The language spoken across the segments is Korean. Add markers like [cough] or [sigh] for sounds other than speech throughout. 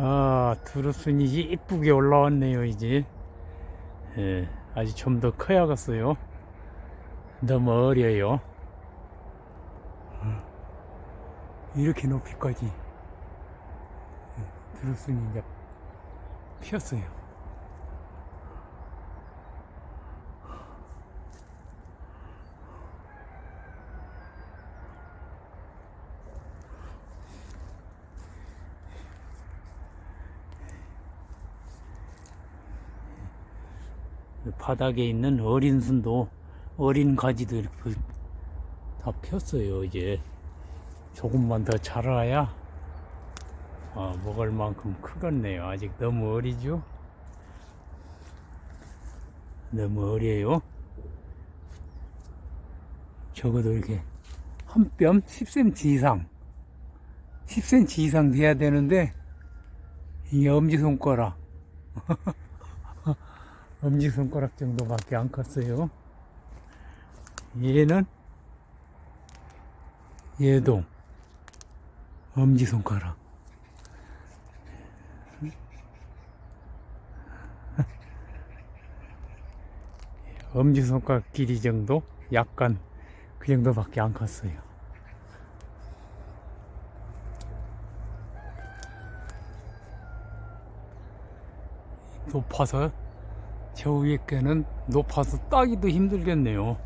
아, 두루순이 이쁘게 올라왔네요, 이제. 예, 아직 좀 더 커야겠어요. 너무 어려요. 어, 이렇게 높이까지. 예, 두루순이 이제 피었어요. 바닥에 있는 어린 순도 어린 가지도 이렇게 다 폈어요 이제. 조금만 더 자라야 아, 먹을 만큼 크겠네요. 아직 너무 어리죠? 너무 어려요. 적어도 이렇게 한 뼘 10cm 이상 10cm 이상 돼야 되는데 이 엄지손가락 [laughs] 엄지손가락 정도밖에 안 컸어요. 얘는 얘도 엄지손가락. 엄지손가락 [laughs] 길이 정도? 약간 그 정도밖에 안 컸어요. 높아서 저 위에 게는 높아서 따기도 힘들겠네요.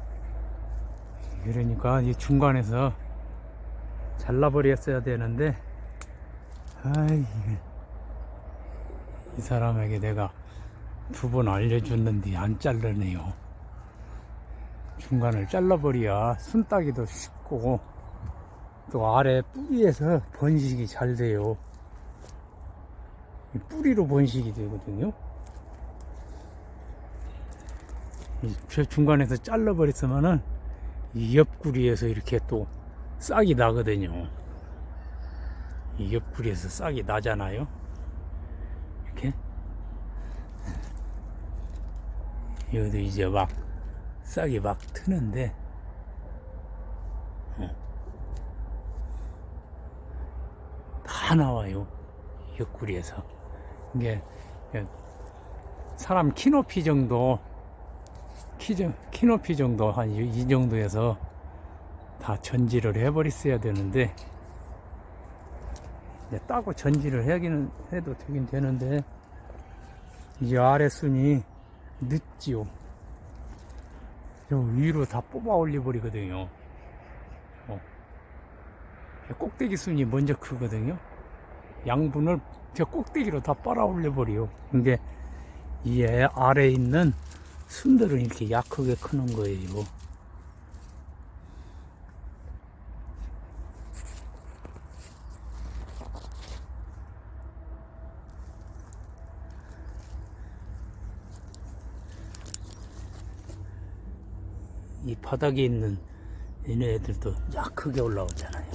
그러니까 이 중간에서 잘라버렸어야 되는데, 아이, 이 사람에게 내가 두 번 알려줬는데 안 잘르네요. 중간을 잘라버려야 순 따기도 쉽고, 또 아래 뿌리에서 번식이 잘 돼요. 이 뿌리로 번식이 되거든요. 이 중간에서 잘라버렸으면은 이 옆구리에서 이렇게 또 싹이 나거든요. 이 옆구리에서 싹이 나잖아요. 이렇게. 여기도 이제 막 싹이 막 트는데, 어. 다 나와요. 옆구리에서. 이게 사람 키 높이 정도 키, 정- 키 높이 정도 한 이 정도에서 다 전지를 해버렸어야 되는데 이제 따고 전지를 하기는 해도 되긴 되는데 이 아래 순이 늦지요. 저 위로 다 뽑아 올려 버리거든요. 어. 꼭대기 순이 먼저 크거든요. 양분을 저 꼭대기로 다 빨아 올려 버려요. 이게 이 아래에 있는 순들은 이렇게 약하게 크는 거예요. 이 바닥에 있는 얘네들도 약하게 올라오잖아요.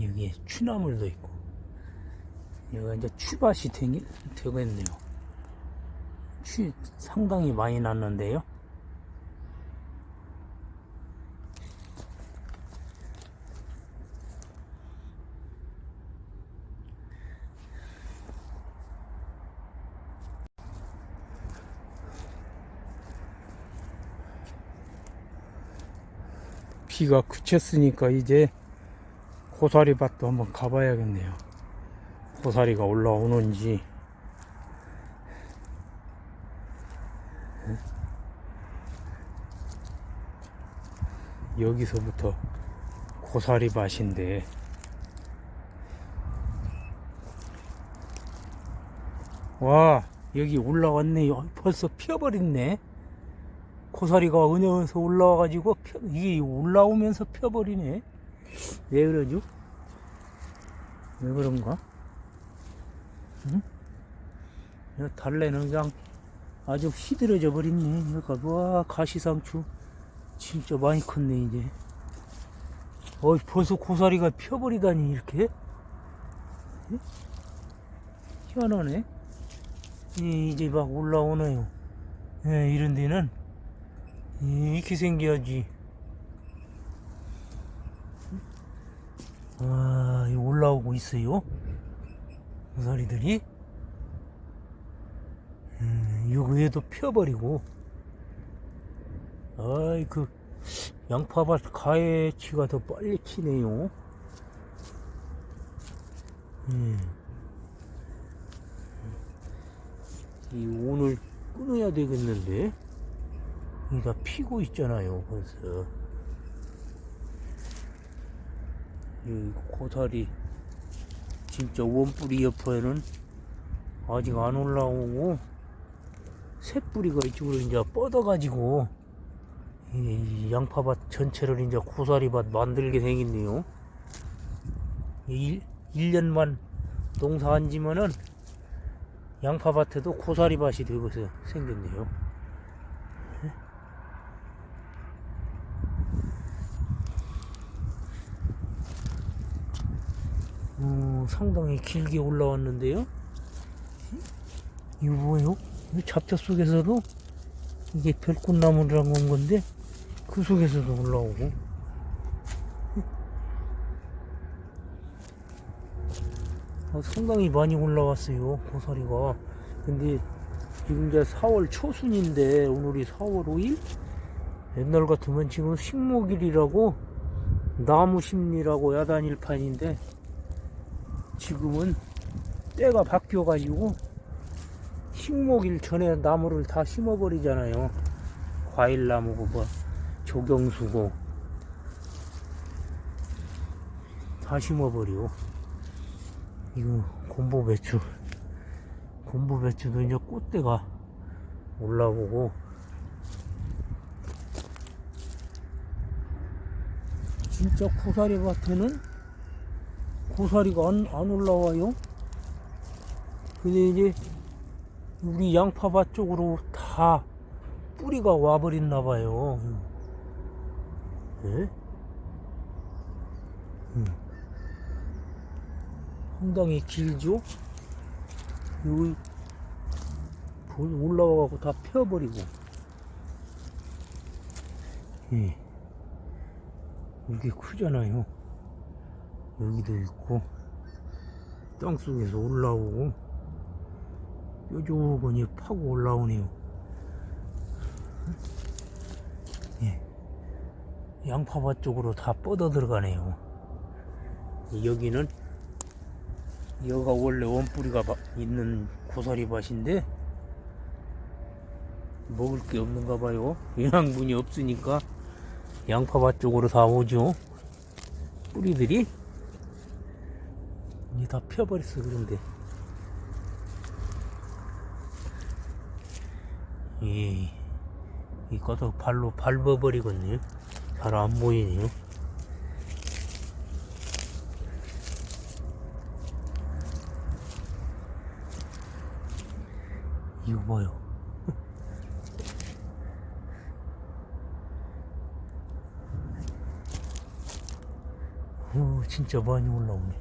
여기에 취나물도 있고, 여기가 이제 취밭이 되긴, 되겠네요. 취 상당히 많이 났는데요. 비가 그쳤으니까 이제 고사리 밭도 한번 가봐야겠네요. 고사리가 올라오는지 여기서부터 고사리 밭인데 와 여기 올라왔네 요 벌써 펴버렸네 고사리가 은여에서 올라와가지고 펴, 이게 올라오면서 펴버리네 왜 그러죠? 왜 그런가? 응? 이 달래는 그냥 아주 휘들어져 버렸네 여기가 와 가시상추 진짜 많이 컸네 이제. 어 벌써 고사리가 펴버리다니 이렇게? 예? 희한하네. 이- 이제 막 올라오네요. 예, 이런 데는. 이렇게 생겨야지. 와 이거 올라오고 있어요. 고사리들이. 음, 요 위에도 펴버리고 아이 그 양파밭 가해치가 더 빨리 치네요. 음. 이 오늘 끊어야 되겠는데? 이게 다 피고 있잖아요 벌써. 이 고사리 진짜 원뿌리 옆에는 아직 안 올라오고 새뿌리가 이쪽으로 이제 뻗어가지고 이 양파밭 전체를 이제 고사리밭 만들게 생겼네요. 일, 1년만 농사 안 지면은 양파밭에도 고사리밭이 되고서 생겼네요. 어, 상당히 길게 올라왔는데요. 이거 뭐예요? 이 잡초 속에서도 이게 별꽃나무라고 한 건데 그 속에서도 올라오고. 어, 상당히 많이 올라왔어요 고사리가. 근데 지금 이제 4월 초순인데 오늘이 4월 5일? 옛날 같으면 지금 식목일이라고 나무 심리라고 야단일판인데 지금은 때가 바뀌어 가지고 식목일 전에 나무를 다 심어버리잖아요. 과일나무고 뭐 조경수고 다 심어버리고 이거 곰보 배추 곰보 배추도 이제 꽃대가 올라오고 진짜 고사리 밭에는 고사리가 안, 안 올라와요. 근데 이제 우리 양파밭 쪽으로 다 뿌리가 와버렸나 봐요. 예? 음. 상당히 길죠? 여기 볼 올라와갖고 다 펴버리고. 예. 이게 크잖아요. 여기도 있고, 땅속에서 올라오고, 뾰족하니 파고 올라오네요. 예. 양파밭 쪽으로 다 뻗어 들어가네요. 여기는 여가 원래 원뿌리가 바- 있는 고사리 밭인데 먹을 게 없는가 봐요. 영양분이 없으니까 양파밭 쪽으로 다 오죠. 뿌리들이 이게 다 펴버렸어 그런데. 이, 이것도 발로 밟아버리겠네요. 잘안 보이네요. 이거 봐요. [laughs] 오, 진짜 많이 올라오네.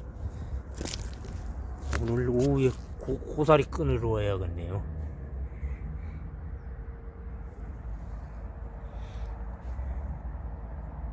오늘 오후에 고, 고사리 끈으로 와야겠네요.